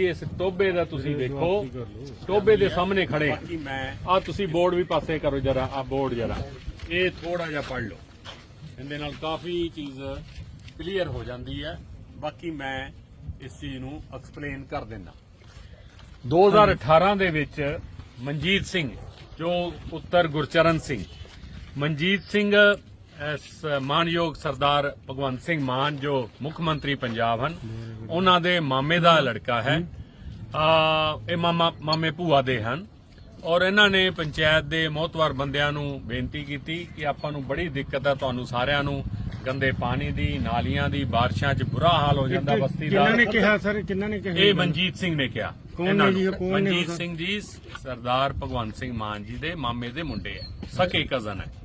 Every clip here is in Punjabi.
ਇਸ ਟੋਬੇ ਦਾ ਤੁਸੀਂ ਵੇਖੋ ਟੋਬੇ ਦੇ ਸਾਹਮਣੇ ਖੜੇ। ਆ ਤੁਸੀਂ ਬੋਰਡ ਵੀ ਪਾਸੇ ਕਰੋ ਜਰਾ ਆ ਬੋਰਡ ਜਰਾ। ਇਹ ਥੋੜਾ ਜਿਹਾ ਪੜ ਲਓ। ਇਹਦੇ ਨਾਲ ਕਾਫੀ ਚੀਜ਼ ਕਲੀਅਰ ਹੋ ਜਾਂਦੀ ਹੈ। ਬਾਕੀ ਮੈਂ ਇਸ ਚੀਜ਼ ਨੂੰ ਐਕਸਪਲੇਨ ਕਰ ਦਿੰਦਾ। 2018 ਦੇ ਵਿੱਚ ਮਨਜੀਤ ਸਿੰਘ ਜੋ ਪੁੱਤਰ ਗੁਰਚਰਨ ਸਿੰਘ। ਮਨਜੀਤ ਸਿੰਘ ਇਸ ਮਾਨਯੋਗ ਸਰਦਾਰ ਭਗਵੰਤ ਸਿੰਘ ਮਾਨ ਜੋ ਮੁੱਖ ਮੰਤਰੀ ਪੰਜਾਬ ਹਨ ਉਹਨਾਂ ਦੇ ਮਾਮੇ ਦਾ ਲੜਕਾ ਹੈ। ਆ ਇਹ ਮਾਮਾ ਮਾਮੇ ਭੂਆ ਦੇ ਹਨ। ਔਰ ਇਹਨਾਂ ਨੇ ਪੰਚਾਇਤ ਦੇ ਮੋਹਤਵਾਰ ਬੰਦਿਆਂ ਨੂੰ ਬੇਨਤੀ ਕੀਤੀ ਕਿ ਆਪਾਂ ਨੂੰ ਬੜੀ ਦਿੱਕਤ ਹੈ ਤੁਹਾਨੂੰ ਸਾਰਿਆਂ ਨੂੰ ਗੰਦੇ ਪਾਣੀ ਦੀ ਨਾਲੀਆਂ ਦੀ ਬਾਰਿਸ਼ਾਂ 'ਚ ਬੁਰਾ ਹਾਲ ਹੋ ਜਾਂਦਾ ਬਸਤੀ ਦਾ। ਕਿੰਨਾ ਨੇ ਕਿਹਾ ਸਰ? ਕਿੰਨਾ ਨੇ ਕਿਹਾ? ਇਹ ਮਨਜੀਤ ਸਿੰਘ ਨੇ ਕਿਹਾ। ਕੌਣ ਨੇ ਜੀ। ਕੌਣ ਨੇ? ਮਨਜੀਤ? ਸਿੰਘ ਜੀ ਸਰਦਾਰ ਭਗਵੰਤ ਸਿੰਘ ਮਾਨ ਜੀ ਦੇ ਮਾਮੇ ਦੇ ਮੁੰਡੇ ਹੈ। ਸਕੇ ਕਜ਼ਨ ਹੈ।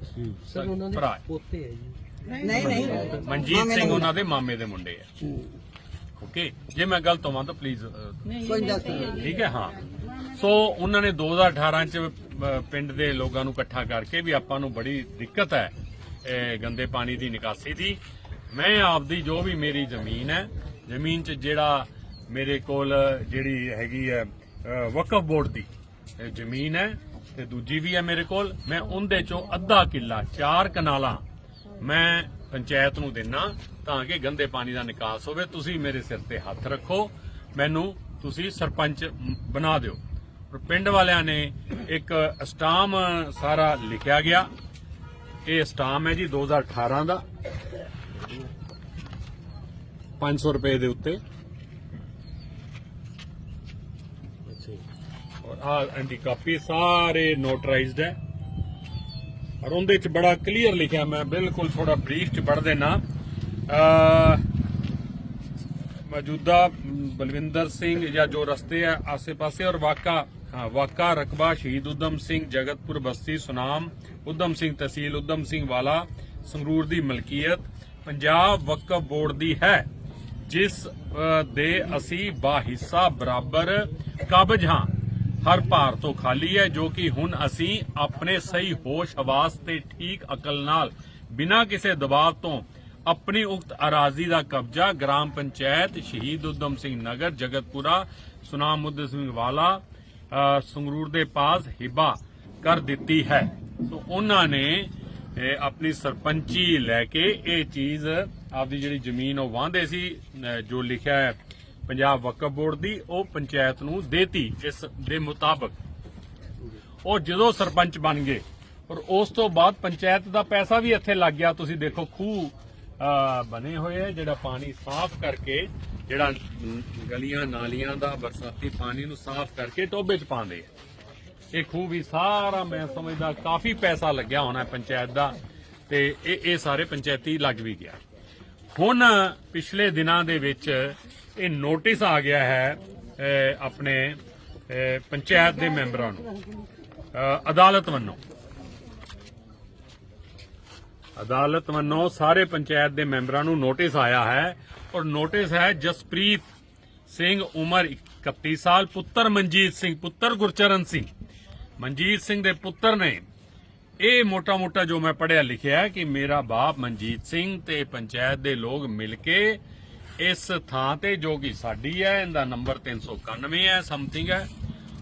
ਸਰ ਉਹਨਾਂ ਦੇ ਭਰਾ। ਹੈ। ਪੋਤੇ ਹੈ ਜੀ। ਨਹੀਂ ਨਹੀਂ। ਮਨਜੀਤ ਸਿੰਘ ਉਹਨਾਂ ਦੇ ਮਾਮੇ ਦੇ ਮੁੰਡੇ ਹੈ। ਓਕੇ ਜੇ ਮੈਂ ਗਲਤ ਹੋਵਾਂ ਤਾਂ ਪਲੀਜ਼ ਕੋਈ ਦੱਸ ਨਹੀਂ। ਠੀਕ ਹੈ ਹਾਂ। ਸੋ ਉਹਨਾਂ ਨੇ 2018 ਚ ਅ, ਪਿੰਡ ਦੇ ਲੋਕਾਂ ਨੂੰ ਇਕੱਠਾ ਕਰਕੇ ਵੀ ਆਪਾਂ ਨੂੰ ਬੜੀ ਦਿੱਕਤ ਹੈ ਇਹ ਗੰਦੇ ਪਾਣੀ ਦੀ ਨਿਕਾਸੀ ਦੀ। ਮੈਂ ਆਪਦੀ ਜੋ ਵੀ ਮੇਰੀ ਜ਼ਮੀਨ ਹੈ ਜ਼ਮੀਨ 'ਚ ਜਿਹੜਾ ਮੇਰੇ ਕੋਲ ਜਿਹੜੀ ਹੈਗੀ ਹੈ ਵਕਫ ਬੋਰਡ ਦੀ ਇਹ ਜ਼ਮੀਨ ਹੈ ਤੇ ਦੂਜੀ ਵੀ ਹੈ ਮੇਰੇ ਕੋਲ। ਮੈਂ ਉਹਦੇ ਚੋਂ ਅੱਧਾ ਕਿੱਲਾ, ਚਾਰ ਕਨਾਲਾਂ ਮੈਂ ਪੰਚਾਇਤ ਨੂੰ ਦੇਣਾ ਤਾਂ ਕਿ ਗੰਦੇ ਪਾਣੀ ਦਾ ਨਿਕਾਸ ਹੋਵੇ। ਤੁਸੀਂ ਮੇਰੇ ਸਿਰ ਤੇ ਹੱਥ ਰੱਖੋ। ਮੈਨੂੰ ਤੁਸੀਂ ਸਰਪੰਚ ਬਣਾ ਦਿਓ। ਪਿੰਡ ਵਾਲਿਆਂ ਨੇ ਇੱਕ ਸਟਾਮ ਸਾਰਾ ਲਿਖਿਆ ਗਿਆ। ਇਹ ਸਟਾਮ ਹੈ ਜੀ 2018 ਦਾ। 500 ਰੁਪਏ ਦੇ ਉੱਤੇ। ਆ ਐਂਟੀ ਕਾਪੀ ਸਾਰੇ ਨੋਟਰਾਈਜ਼ਡ ਹੈ। ਔਰ ਉਹਦੇ ਚ ਬੜਾ ਕਲੀਅਰ ਲਿਖਿਆ ਮੈਂ, ਬਿਲਕੁਲ ਥੋੜਾ ਬਰੀਫ ਚ ਪੜ੍ਹ ਦੇਣਾ ਮੌਜੂਦਾ ਬਲਵਿੰਦਰ ਸਿੰਘ ਜਾਂ ਜੋ ਰਸਤੇ ਹੈ ਆਸੇ-ਪਾਸੇ ਔਰ ਵਾਕਾ, ਹਾਂ, ਵਾਕਾ, ਰਕਬਾ, ਸ਼ਹੀਦ ਉਦਮ ਸਿੰਘ, ਜਗਤਪੁਰ ਬਸਤੀ, ਸੁਨਾਮ ਉਦਮ ਸਿੰਘ ਤਹਿਸੀਲ ਉਦਮ ਸਿੰਘ ਵਾਲਾ, ਸੰਗਰੂਰ ਦੀ ਮਲਕੀਅਤ, ਪੰਜਾਬ ਵਕਫ ਬੋਰਡ ਦੀ ਹੈ, ਜਿਸ ਦੇ ਅਸੀਂ ਬਾਹਿੱਸਾ ਬਰਾਬਰ ਕਾਬਜ ਹਾਂ। ਹਰ ਭਾਰ ਤੋਂ ਖਾਲੀ ਹੈ, ਜੋ ਕਿ ਹੁਣ ਅਸੀਂ ਆਪਣੇ ਸਹੀ ਹੋਸ਼ ਹਵਾਸ ਤੇ ਠੀਕ ਅਕਲ ਨਾਲ ਬਿਨਾਂ ਕਿਸੇ ਦਬਾਅ ਤੋਂ ਆਪਣੀ ਉਕਤ ਅਰਾਜ਼ੀ ਦਾ ਕਬਜ਼ਾ ਗ੍ਰਾਮ ਪੰਚਾਇਤ ਸ਼ਹੀਦ ਉਦਮ ਸਿੰਘ ਨਗਰ, ਜਗਤਪੁਰਾ, ਸੁਨਾਮ ਮੁੱਦ ਸਿੰਘ ਵਾਲਾ ਸੰਗਰੂਰ ਦੇ ਪਾਸ ਹਿਬਾ ਕਰ ਦਿੱਤੀ ਹੈ। ਸੋ ਉਹਨਾਂ ਨੇ ਆਪਣੀ ਸਰਪੰਚੀ ਲੈ ਕੇ ਇਹ ਚੀਜ਼ ਆਪਦੀ ਜਿਹੜੀ ਜ਼ਮੀਨ ਉਹ ਵਾਂਦੇ ਸੀ ਜੋ ਲਿਖਿਆ ਹੈ ਪੰਜਾਬ ਵਕਫ ਬੋਰਡ ਦੀ ਉਹ ਪੰਚਾਇਤ ਨੂੰ ਦੇਤੀ ਇਸ ਦੇ ਮੁਤਾਬਕ ਉਹ ਜਦੋਂ ਸਰਪੰਚ ਬਣ ਗਏ। ਔਰ ਉਸ ਤੋਂ ਬਾਅਦ ਪੰਚਾਇਤ ਦਾ ਪੈਸਾ ਵੀ ਇੱਥੇ ਲੱਗ ਗਿਆ। ਤੁਸੀਂ ਦੇਖੋ ਖੂਹ ਬਣੇ ਹੋਏ ਆ, ਜਿਹੜਾ ਪਾਣੀ ਸਾਫ਼ ਕਰਕੇ, ਜਿਹੜਾ ਗਲੀਆਂ ਨਾਲੀਆਂ ਦਾ ਬਰਸਾਤੀ ਪਾਣੀ ਨੂੰ ਸਾਫ਼ ਕਰਕੇ ਟੋਬੇ 'ਚ ਪਾਉਂਦੇ ਆ। ਇਹ ਖੂਹ ਵੀ ਸਾਰਾ ਮੈਂ ਸਮਝਦਾ ਕਾਫੀ ਪੈਸਾ ਲੱਗਿਆ ਹੋਣਾ ਪੰਚਾਇਤ ਦਾ ਤੇ ਇਹ ਇਹ ਸਾਰੇ ਪੰਚਾਇਤੀ ਲੱਗ ਵੀ ਗਿਆ। ਹੁਣ ਪਿਛਲੇ ਦਿਨਾਂ ਦੇ ਵਿੱਚ ਇਹ ਨੋਟਿਸ ਆ ਗਿਆ ਹੈ ਆਪਣੇ ਪੰਚਾਇਤ ਦੇ ਮੈਂਬਰਾਂ ਨੂੰ। ਅਦਾਲਤ ਵੱਲੋਂ। ਅਦਾਲਤ ਵੱਲੋਂ ਸਾਰੇ ਪੰਚਾਇਤ ਦੇ ਮੈਂਬਰਾਂ ਨੂੰ ਨੋਟਿਸ ਆਇਆ ਹੈ ਔਰ ਨੋਟਿਸ ਹੈ ਜਸਪ੍ਰੀਤ ਸਿੰਘ ਉਮਰ 31 ਸਾਲ, ਪੁੱਤਰ ਮਨਜੀਤ ਸਿੰਘ, ਪੁੱਤਰ ਗੁਰਚਰਨ ਸਿੰਘ। ਮਨਜੀਤ ਸਿੰਘ ਦੇ ਪੁੱਤਰ ਨੇ ਇਹ ਮੋਟਾ-ਮੋਟਾ ਜੋ ਮੈਂ ਪੜਿਆ ਲਿਖਿਆ ਕਿ ਮੇਰਾ ਬਾਪ ਮਨਜੀਤ ਸਿੰਘ ਤੇ ਪੰਚਾਇਤ ਦੇ ਲੋਕ ਮਿਲ ਕੇ ਇਸ ਥਾਂ ਤੇ ਜੋ ਕਿ ਸਾਡੀ ਹੈ, ਇਹਦਾ ਨੰਬਰ 391 ਹੈ ਸਮਥਿੰਗ ਹੈ।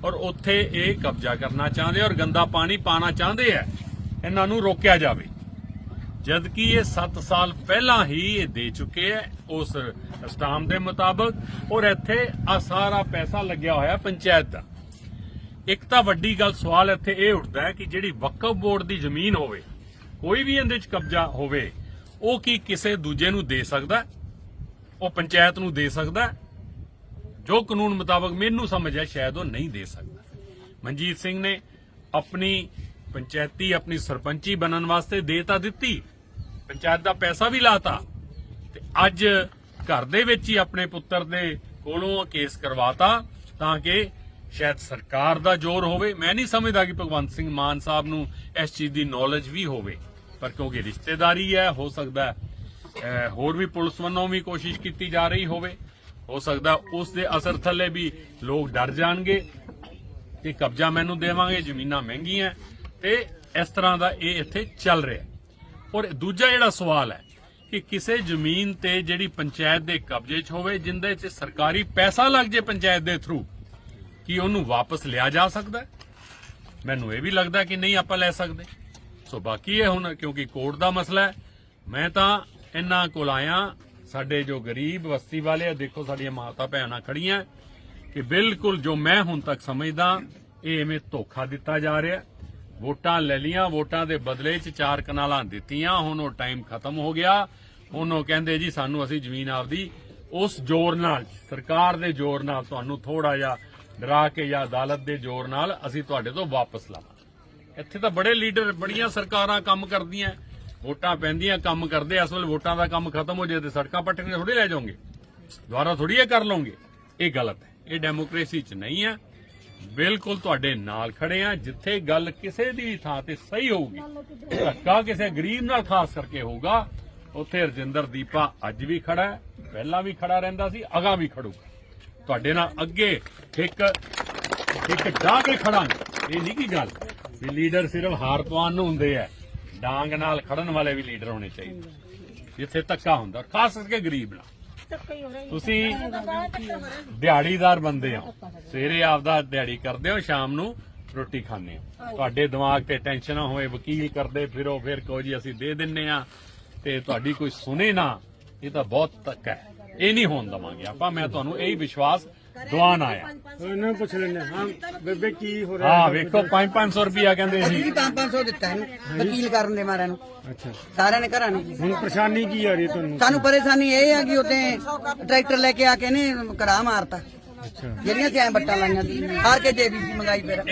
ਔਰ ਉੱਥੇ ਇਹ ਕਬਜ਼ਾ ਕਰਨਾ ਚਾਹੁੰਦੇ ਔਰ ਗੰਦਾ ਪਾਣੀ ਪਾਣਾ ਚਾਹੁੰਦੇ ਹੈ, ਇਹਨਾਂ ਨੂੰ ਰੋਕਿਆ ਜਾਵੇ। ਜਦ ਕਿ ਇਹ 7 ਸਾਲ ਪਹਿਲਾਂ ਹੀ ਇਹ ਦੇ ਚੁੱਕੇ ਹੈ, ਉਸ ਸਟਾਮ ਦੇ ਮੁਤਾਬਕ। ਔਰ ਇੱਥੇ ਆ ਸਾਰਾ ਪੈਸਾ ਲੱਗਿਆ ਹੋਇਆ ਪੰਚਾਇਤ ਦਾ। ਇੱਕ ਤਾਂ ਵੱਡੀ ਗੱਲ, ਸਵਾਲ ਇੱਥੇ ਇਹ ਉੱਠਦਾ ਹੈ ਕਿ ਜਿਹੜੀ ਵਕਫ ਬੋਰਡ ਦੀ ਜ਼ਮੀਨ ਹੋਵੇ, ਕੋਈ ਵੀ ਇਹਦੇ ਵਿੱਚ ਕਬਜ਼ਾ ਹੋਵੇ, ਉਹ ਕੀ ਕਿਸੇ ਦੂਜੇ ਨੂੰ ਦੇ ਸਕਦਾ ਹੈ? ਉਹ ਪੰਚਾਇਤ ਨੂੰ ਦੇ ਸਕਦਾ ਜੋ ਕਾਨੂੰਨ ਮੁਤਾਬਕ ਮੈਨੂੰ ਸਮਝ ਹੈ ਸ਼ਾਇਦ ਉਹ ਨਹੀਂ ਦੇ ਸਕਦਾ। ਮਨਜੀਤ ਸਿੰਘ ਨੇ ਆਪਣੀ ਪੰਚਾਇਤੀ, ਆਪਣੀ ਸਰਪੰਚੀ ਬਣਨ ਵਾਸਤੇ ਦੇ ਤਾਂ ਦਿੱਤੀ। ਪੰਚਾਇਤ ਦਾ ਪੈਸਾ ਵੀ ਲਾਤਾ। ਤੇ ਅੱਜ ਘਰ ਦੇ ਵਿੱਚ ਹੀ ਆਪਣੇ ਪੁੱਤਰ ਦੇ ਕੋਲੋਂ ਕੇਸ ਕਰਵਾਤਾ, ਤਾਂ ਕਿ ਸ਼ਾਇਦ ਸਰਕਾਰ ਦਾ ਜ਼ੋਰ ਹੋਵੇ। ਮੈਂ ਨਹੀਂ ਸਮਝਦਾ ਕਿ ਭਗਵੰਤ ਸਿੰਘ ਮਾਨ ਸਾਹਿਬ ਨੂੰ ਇਸ ਚੀਜ਼ ਦੀ ਨੌਲੇਜ ਵੀ ਹੋਵੇ, ਪਰ ਕਿਉਂਕਿ ਰਿਸ਼ਤੇਦਾਰੀ ਹੈ, ਹੋ ਸਕਦਾ ਹੋਰ ਵੀ ਪੁਲਿਸ ਵੱਲੋਂ ਵੀ ਕੋਸ਼ਿਸ਼ ਕੀਤੀ ਜਾ ਰਹੀ ਹੋਵੇ। ਹੋ ਸਕਦਾ ਉਸ ਦੇ ਅਸਰ ਥੱਲੇ ਵੀ ਲੋਕ ਡਰ ਜਾਣਗੇ ਕਿ ਕਬਜ਼ਾ ਮੈਨੂੰ ਦੇਵਾਂਗੇ, ਜ਼ਮੀਨਾਂ ਮਹਿੰਗੀਆਂ ਤੇ ਇਸ ਤਰ੍ਹਾਂ ਦਾ ਇਹ ਇੱਥੇ ਚੱਲ ਰਿਹਾ ਔਰ ਦੂਜਾ ਜਿਹੜਾ ਸਵਾਲ ਹੈ ਕਿ ਕਿਸੇ ਜ਼ਮੀਨ ਤੇ ਜਿਹੜੀ ਪੰਚਾਇਤ ਦੇ ਕਬਜ਼ੇ 'ਚ ਹੋਵੇ, ਜਿੰਦੇ 'ਚ ਸਰਕਾਰੀ ਪੈਸਾ ਲੱਗ ਜੇ ਪੰਚਾਇਤ ਦੇ ਥਰੂ ਕੀ ਉਹਨੂੰ ਵਾਪਸ ਲਿਆ ਜਾ ਸਕਦਾ ਮੈਨੂੰ ਇਹ ਵੀ ਲੱਗਦਾ ਕਿ ਨਹੀਂ ਆਪਾਂ ਲੈ ਸਕਦੇ। ਸੋ ਬਾਕੀ ਇਹ ਹੁਣ, ਕਿਉਂਕਿ ਕੋਰਟ ਦਾ ਮਸਲਾ ਹੈ, ਮੈਂ ਤਾਂ ਇਹਨਾਂ ਕੋਲ ਆਇਆ, ਸਾਡੇ ਜੋ ਗਰੀਬ ਬਸਤੀ ਵਾਲੇ ਆ, ਦੇਖੋ ਸਾਡੀਆਂ ਮਾਤਾ ਭੈਣਾਂ ਖੜੀਆਂ, ਕਿ ਬਿਲਕੁਲ ਜੋ ਮੈਂ ਹੁਣ ਤੱਕ ਸਮਝਦਾ, ਇਹ ਐਵੇਂ ਧੋਖਾ ਦਿੱਤਾ ਜਾ ਰਿਹਾ। ਵੋਟਾਂ ਲੈ ਲੀਆਂ ਵੋਟਾਂ ਦੇ ਬਦਲੇ 'ਚ ਚਾਰ ਕਨਾਲਾਂ ਦਿੱਤੀਆਂ, ਹੁਣ ਉਹ ਟਾਈਮ ਖਤਮ ਹੋ ਗਿਆ। ਹੁਣ ਉਹ ਕਹਿੰਦੇ, ਜੀ, ਸਾਨੂੰ ਅਸੀਂ ਜ਼ਮੀਨ ਆਪਦੀ ਉਸ ਜ਼ੋਰ ਨਾਲ, ਸਰਕਾਰ ਦੇ ਜ਼ੋਰ ਨਾਲ ਤੁਹਾਨੂੰ ਥੋੜਾ ਜਿਹਾ ਡਰਾ ਕੇ ਜਾਂ ਅਦਾਲਤ ਦੇ ਜ਼ੋਰ ਨਾਲ ਅਸੀਂ ਤੁਹਾਡੇ ਤੋਂ ਵਾਪਸ ਲਾਵਾਂ ਇੱਥੇ ਤਾਂ ਬੜੇ ਲੀਡਰ, ਬੜੀਆਂ ਸਰਕਾਰਾਂ ਕੰਮ ਕਰਦੀਆਂ। ਵੋਟਾਂ ਪੈਂਦੀਆਂ, ਕੰਮ ਕਰਦੇ ਇਸ ਵੇਲੇ ਵੋਟਾਂ ਦਾ ਕੰਮ ਖਤਮ ਹੋ ਜਾਏ ਤੇ ਸੜਕਾਂ ਪੱਟਣੀਆਂ ਥੋੜੀ ਲੈ ਜਾਓਗੇ। ਦੁਬਾਰਾ ਥੋੜੀ ਇਹ ਕਰ ਲਓਗੇ। ਇਹ ਗਲਤ ਹੈ। ਇਹ ਡੈਮੋਕ੍ਰੇਸੀ 'ਚ ਨਹੀਂ ਹੈ। ਬਿਲਕੁਲ ਤੁਹਾਡੇ ਨਾਲ ਖੜੇ ਆ ਜਿੱਥੇ ਗੱਲ ਕਿਸੇ ਦੀ ਥਾਂ ਤੇ ਸਹੀ ਹੋਊਗੀ, ਧੱਕਾ ਕਿਸੇ ਗਰੀਬ ਨਾਲ ਖਾਸ ਕਰਕੇ ਹੋਊਗਾ, ਉੱਥੇ ਰਜਿੰਦਰ ਦੀਪਾ ਅੱਜ ਵੀ ਖੜਾ ਹੈ, ਪਹਿਲਾਂ ਵੀ ਖੜਾ ਰਹਿੰਦਾ ਸੀ ਅਗਾ ਵੀ ਖੜੂਗਾ। ਤੁਹਾਡੇ ਨਾਲ ਅੱਗੇ ਇੱਕ ਇੱਕ ਡਾਹ ਕੇ ਖੜਾਂਗੇ। ਇਹ ਨਹੀਂ ਕੀ ਗੱਲ ਵੀ ਲੀਡਰ ਸਿਰਫ ਹਾਰ ਪਵਾਨ ਨੂੰ ਹੁੰਦੇ ਆ। ਡਾਂਗ ਨਾਲ ਖੜਨ ਵਾਲੇ ਵੀ ਲੀਡਰ ਹੋਣੇ ਚਾਹੀਦੇ। ਜਿੱਥੇ ਧੱਕਾ ਹੁੰਦਾ, ਖਾਸ ਕਰਕੇ ਗਰੀਬ ਨਾਲ। ਤੁਸੀਂ ਦਿਹਾੜੀਦਾਰ ਬੰਦੇ ਹੋ। ਸਵੇਰੇ ਆਪਦਾ ਦਿਹਾੜੀ ਕਰਦੇ ਹੋ, ਸ਼ਾਮ ਨੂੰ ਰੋਟੀ ਖਾਂਦੇ ਹੋ। ਤੁਹਾਡੇ ਦਿਮਾਗ ਤੇ ਟੈਨਸ਼ਨ ਨਾ ਹੋਏ, ਵਕੀਲ ਕਰਦੇ ਫਿਰੋ, ਫਿਰ ਕਹੋ ਜੀ ਅਸੀਂ ਦੇ ਦਿੰਨੇ ਆ। ਤੇ ਤੁਹਾਡੀ ਕੋਈ ਸੁਣੇ ਨਾ, ਇਹ ਤਾਂ ਬਹੁਤ ਧੱਕਾ ਹੈ। ਇਹ ਨਹੀਂ ਹੋਣ ਦਵਾਂਗੇ ਆਪਾਂ। ਮੈਂ ਤੁਹਾਨੂੰ ਇਹੀ ਵਿਸ਼ਵਾਸ ਦਵਾਨ ਆਇਆ। ਇਹਨਾਂ ਨੂੰ ਪੁੱਛ ਲੈਣੇ ਹਾਂ ਬੇਬੇ ਕੀ ਹੋ ਰਿਹਾ? ਹਾਂ ਵੇਖੋ 5-500 ਰੁਪਿਆ ਕਹਿੰਦੇ ਅਸੀਂ ਸੀ। ਵੀ 500 ਦਿੱਤਾ ਇਹਨੂੰ ਵਕੀਲ ਕਰਨ ਦੇ ਮਾਰਿਆਂ ਨੂੰ। ਅੱਛਾ। ਸਾਰਿਆਂ ਨੇ ਘਰਾਂ ਨੂੰ। ਹੁਣ ਪਰੇਸ਼ਾਨੀ ਕੀ ਆ ਰਹੀ ਤੁਹਾਨੂੰ? ਸਾਨੂੰ ਪਰੇਸ਼ਾਨੀ ਇਹ ਆ ਕਿ ਉੱਤੇ ਟਰੈਕਟਰ ਲੈ ਕੇ ਆ ਕੇ ਨੇ ਕਰਾ ਮਾਰਤਾ। ਅੱਛਾ। ਜਿਹੜੀਆਂ ਸਿਆਂ ਬੱਟਾਂ ਲਾਈਆਂ ਸੀ। ਹਾਰ ਕੇ ਜੇਬੀਸੀ ਮੰਗਾਈ ਫਿਰ।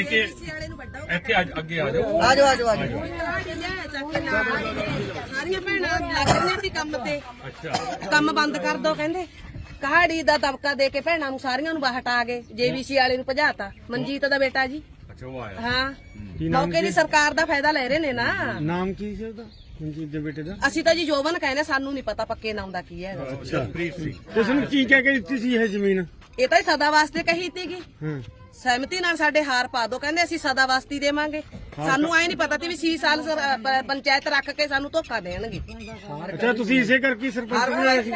ਇੱਥੇ ਅੱਜ ਅੱਗੇ ਆ ਜਾਓ ਆ ਜਾਓ ਆ ਜਾਓ। ਆ ਜਾਓ। ਸਾਰੀਆਂ ਭੈਣਾਂ ਲੱਗ ਰਹੀਆਂ ਸੀ ਕੰਮ ਤੇ। ਅੱਛਾ। ਕੰਮ ਬੰਦ ਕਰ ਦੋ ਕਹਿੰਦੇ। ਕਹਾੜੀ ਦਾ ਦਬਕਾ ਦੇ ਕੇ ਭੈਣਾਂ ਨੂੰ ਸਾਰੀਆਂ ਨੂੰ ਬਾਹਰ ਹਟਾ ਗਏ ਜੇਬੀਸੀ ਵਾਲੇ ਨੂੰ ਭਜਾਤਾ। ਮਨਜੀਤ ਦਾ ਬੇਟਾ ਜੀ। ਅੱਛਾ ਉਹ ਆਇਆ। ਹਾਂ। ਕੀ ਨਾਮ ਮੌਕੇ ਦੀ ਸਰਕਾਰ ਦਾ ਫਾਇਦਾ ਲੈ ਰਹੇ ਨੇ ਨਾ। ਨਾਮ ਕੀ ਸੀ ਉਹਦਾ? ਮਨਜੀਤ ਦੇ ਬੇਟੇ ਦਾ? ਅਸੀਂ ਤਾਂ ਜੀ ਜੋਬਨ ਕਹਿੰਦੇ ਸਾਨੂੰ ਨਹੀਂ ਪਤਾ ਪੱਕੇ ਨਾਮ ਦਾ ਕੀ ਹੈ। ਜਸਪ੍ਰੀਤ ਸਿੰਘ ਤੇ ਤੁਹਾਨੂੰ ਕੀ ਕਹਿ ਕੇ ਦਿੱਤੀ ਸੀ ਇਹ ਜ਼ਮੀਨ? ਇਹ ਤਾਂ ਸਦਾ ਵਾਸਤੇ ਕਹੀ ਤੀਗੀ ਹਾਂ। ਸਹਿਮਤੀ ਨਾਲ ਸਾਡੇ ਹਾਰ ਪਾ ਦੋ ਕਹਿੰਦੇ ਅਸੀਂ ਸਦਾ ਵਾਸਤੀ ਦੇਵਾਂਗੇ। ਸਾਨੂੰ ਐ ਨਹੀਂ ਪਤਾ ਸੀ ਵੀ 6 ਸਾਲ ਸਰ- ਪ- ਪੰਚਾਇਤ ਰੱਖ ਕੇ ਸਾਨੂੰ ਧੋਖਾ ਦੇਣਗੇ। ਅੱਛਾ ਤੁਸੀਂ ਇਸੇ ਕਰਕੇ ਸਰਪੰਚ ਬਣਾਇਆ ਸੀ।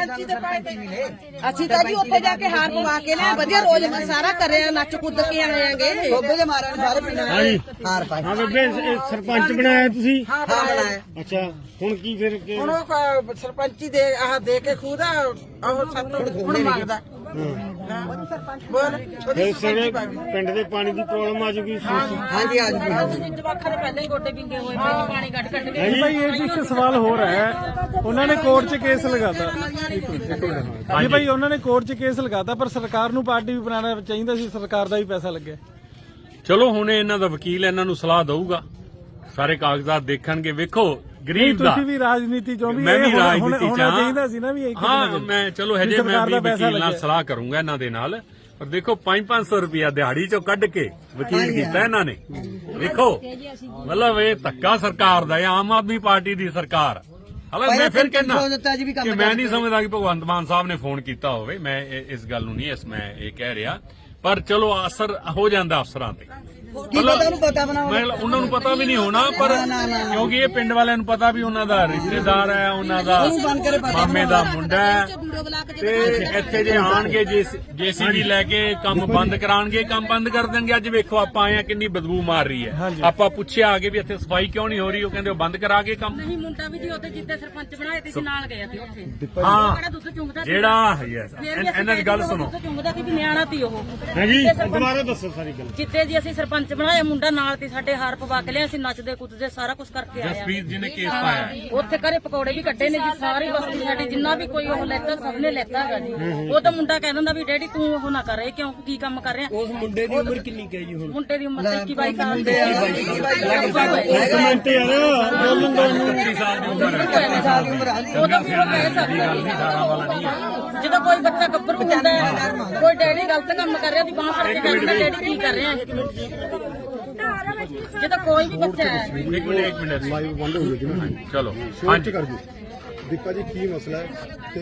ਅਸੀਂ ਤਾਂ ਜੀ ਉੱਥੇ ਜਾ ਕੇ ਹਾਰ ਪਵਾ ਕੇ ਲਿਆ ਵਧੀਆ ਰੋਜ਼ ਸਾਰਾ ਕਰਿਆ ਨੱਚ ਕੁੱਦ ਕੇ ਆਏਾਂਗੇ ਸੋਭੇ ਦੇ ਮਾਰਿਆਂ ਨੂੰ ਸਾਰੇ ਪਿੰਡਾਂ ਹਾਂਜੀ। ਹਾਰ ਪਾਏ। ਹਾਂ ਬੇਬੇ ਸਰਪੰਚ ਬਣਾਇਆ ਤੁਸੀਂ? ਹਾਂ ਬਣਾਇਆ। ਅੱਛਾ ਹੁਣ ਕੀ ਫਿਰ ਕਿ- ਹੁਣ ਉਹ ਕ- ਸਰਪੰਚੀ ਦੇ ਆਹ ਦੇ ਕੇ ਖੁਦ ਉਹ ਸੱਤ ਹੁਣ ਮੰਗਦਾ। ਬੋਲ ਫਿਰ ਸਾਰੇ ਪਿੰਡ ਦੇ ਪਾਣੀ ਦੀ ਪ੍ਰੋਬਲਮ ਆ ਜੂਗੀ ਹਾਂਜੀ ਆ ਜਾਓ ਜਵਾਖਾਂ ਦੇ ਪਹਿਲਾਂ ਹੀ ਗੋਡੇ ਵਿੰਗੇ ਹੋਏ ਪਏ ਪਾਣੀ ਕੱਢ ਕੱਢ ਕੇ। ਭਾਈ ਇਹ ਇੱਕ ਸਵਾਲ ਹੋਰ ਹੈ। ਉਹਨਾਂ ਨੇ ਕੋਰਟ 'ਚ ਕੇਸ ਲਗਾਤਾ। ਹਾਂਜੀ ਭਾਈ ਉਹਨਾਂ ਨੇ ਕੋਰਟ 'ਚ ਕੇਸ ਲਗਾਤਾ ਪਰ ਸਰਕਾਰ ਨੂੰ ਪਾਰਟੀ ਵੀ ਬਣਾਉਣਾ ਚਾਹੀਦਾ ਸੀ ਸਰਕਾਰ ਦਾ ਵੀ ਪੈਸਾ ਲੱਗਿਆ ਚਲੋ ਹੁਣ ਇਹ ਇਹਨਾਂ ਦਾ ਵਕੀਲ ਇਹਨਾਂ ਨੂੰ ਸਲਾਹ ਦਊਗਾ। ਸਾਰੇ ਕਾਗਜ਼ਾਤ ਦੇਖਣਗੇ। ਵੇਖੋ ਗਰੀਬ ਦਾ। ਤੁਸੀਂ ਵੀ ਰਾਜਨੀਤੀ ਚੋਂ ਵੀ ਮੈਂ ਇਹ ਵੀ ਹੋਣਾ- ਰਾਜਨੀਤੀ ਚ ਹੋਣਾ ਹਾਂ। ਚਾਹੀਦਾ ਸੀ ਨਾ ਵੀ ਇੱਕ ਹਾਂ ਮੈਂ ਚਲੋ ਹਜੇ ਮੈਂ ਵੀ ਵਕੀਲ ਨਾਲ। ਸਲਾਹ ਕਰੂੰਗਾ ਇਹਨਾਂ ਦੇ ਨਾਲ। ਪਰ ਦੇਖੋ 5-500 ਰੁਪਿਆ ਦਿਹਾੜੀ ਚੋਂ ਕੱਢ ਕੇ ਵਕੀਲ ਕੀਤਾ ਇਹਨਾਂ ਨੇ। ਵੇਖੋ ਮਤਲਬ ਇਹ ਧੱਕਾ ਸਰਕਾਰ ਦਾ ਇਹ ਆਮ ਆਦਮੀ ਪਾਰਟੀ ਦੀ ਸਰਕਾਰ। ਹਾਲਾਂਕਿ ਮੈਂ ਫਿਰ ਕਹਿੰਦਾ ਕਿ ਮੈਂ ਨਹੀਂ ਸਮਝਦਾ ਕਿ ਭਗਵੰਤ ਮਾਨ ਸਾਹਿਬ ਨੇ ਫੋਨ ਕੀਤਾ ਹੋਵੇ। ਮੈਂ ਇਸ ਗੱਲ ਨੂੰ ਨਹੀਂ ਇਸ ਮੈਂ ਇਹ ਕਹਿ ਰਿਹਾ। ਪਰ ਚਲੋ ਅਸਰ ਹੋ ਜਾਂਦਾ ਅਫਸਰਾਂ ਤੇ। ਕੀ ਪਤਾ ਉਹਨੂੰ ਪਤਾ ਮੈਂ ਉਹਨਾਂ ਨੂੰ ਪਤਾ ਵੀ ਨਹੀਂ ਹੋਣਾ ਪਰ ਕਿਉਂਕਿ ਇਹ ਪਿੰਡ ਵਾਲਿਆਂ ਨੂੰ ਪਤਾ ਵੀ ਉਹਨਾਂ ਦਾ ਰਿਸ਼ਤੇਦਾਰ ਹੈ ਉਹਨਾਂ ਦਾ ਬੰਦ ਕਰੇ ਪਤਾ ਮਾਮੇ ਦਾ ਮੁੰਡਾ ਹੈ। ਵੀਡੀਓ ਬੁਲਾ ਕੇ ਤੇ ਇੱਥੇ ਜੇ ਆਣਗੇ ਜੀਸੀਬੀ ਲੈ ਕੇ ਕੰਮ ਬੰਦ ਕਰਾਣਗੇ ਕੰਮ ਬੰਦ ਕਰ ਦੇਣਗੇ। ਅੱਜ ਵੇਖੋ ਆਪਾਂ ਆਏ ਆ ਕਿੰਨੀ ਬਦਬੂ ਮਾਰ ਰਹੀ ਹੈ। ਆਪਾਂ ਪੁੱਛਿਆ ਆ ਕੇ ਵੀ ਇੱਥੇ ਸਫ਼ਾਈ ਕਿਉਂ ਨਹੀਂ ਹੋ ਰਹੀ? ਉਹ ਕਹਿੰਦੇ ਉਹ ਬੰਦ ਕਰਾ ਕੇ ਕੰਮ। ਨਹੀਂ ਮੁੰਡਾ ਵੀ ਜੀ ਉਹਦੇ ਜਿੱਦੇ ਸਰਪੰਚ ਬਣਾਏ ਤੇ ਸੀ ਨਾਲ ਗਏ ਸੀ ਉੱਥੇ। ਹਾਂ। ਕਿਹੜਾ ਦੁੱਧ ਚੁੰਗਦਾ ਸੀ। ਜਿਹੜਾ yes, ਫਿਰ ਵੀ ਇਹਨਾਂ ਅਸੀਂ ਇਹਨਾਂ ਦੀ ਗੱਲ ਕਹਿੰਦੇ ਸੁਣੋ। ਦੁੱਧ ਚੁੰਗਦਾ ਸੀ ਵੀ ਨਿਆਣਾ ਉਹ। ਹਾਂਜੀ ਦੁਬਾਰਾ ਦੱਸੋ ਸਾਰੀ ਗੱਲ। ਜਿੱਤੇ ਜੀ ਅਸੀਂ ਸਰਪੰਚ ਬਣਾਇਆ ਮੁੰਡਾ ਨਾਲ ਤੇ ਸਾਡੇ ਹਾਰ ਪਵਾ ਕੇ ਲਿਆ ਅਸੀਂ ਨੱਚਦੇ ਕੁੱਦਦੇ ਸਾਰਾ ਕੁਝ ਕਰਕੇ ਆਇਆ ਜਸਪ੍ਰੀਤ ਜੀ ਨੇ ਕੇਸ ਪਾਇਆ ਹੈ। ਉੱਥੇ ਘਰੇ ਪਕੌੜੇ ਵੀ ਕੱਢੇ ਨੇ ਜੀ ਸਾਰੀ ਬਸਤੀ ਸਾਡੀ ਜਿੰਨਾ ਵੀ ਕੋਈ ਉਹ ਲੈਤਾ ਸਭ ਨੇ ਲੈਤਾ ਹੈਗਾ ਜੀ। ਉਹ ਤਾਂ ਮੁੰਡਾ ਕਹਿ ਦਿੰਦਾ ਵੀ ਡੈਡੀ ਤੂੰ ਉਹ ਨਾ ਕਰ ਇਹ ਕਿਉਂ ਕੀ ਕੰਮ ਕਰ ਰਿਹਾ? ਉਸ ਮੁੰਡੇ ਦੀ ਉਮਰ ਕਿੰਨੀ ਕਹੀ ਜੀ ਹੁਣ? ਮੁੰਡੇ ਦੀ ਉਮਰ 21 22 ਸਾਲ ਦੀ ਹੈ। ਕਮੈਂਟ ਯਾਰ ਬੋਲਣ ਦਾ 30 ਸਾਲ ਦੀ ਉਮਰ ਹੈ ਸਾਲ ਦੀ ਉਮਰ ਆ ਉਹ ਤਾਂ ਫਿਰ ਉਹ ਕਹਿ ਸਕਦਾ ਜਦੋਂ ਕੋਈ ਬੱਚਾ ਗੱਭਰੂ ਹੁੰਦਾ ਹੈ ਕੋਈ ਡੈਡੀ ਗਲਤ ਕੰਮ ਕਰ ਰਿਹਾ ਦੀ ਬਾਹ ਫੜ ਕੇ ਕਹਿੰਦਾ ਡੈਡੀ ਕੀ ਕਰ ਰਿਹਾ? ਜਦੋਂ ਕੋਈ ਵੀ ਬੱਚਾ ਹੈ। ਇੱਕ ਮਿੰਟ ਇੱਕ ਮਿੰਟ ਲਾਈਵ ਬੰਦ ਹੋ ਗਈ ਨਾ ਚਲੋ ਸ਼ੋਰ ਹਾਂਜੀ। ਕਰ ਦਿਓ। ਦੀਪਾ ਜੀ ਕੀ ਮਸਲਾ ਹੈ? ਤੇ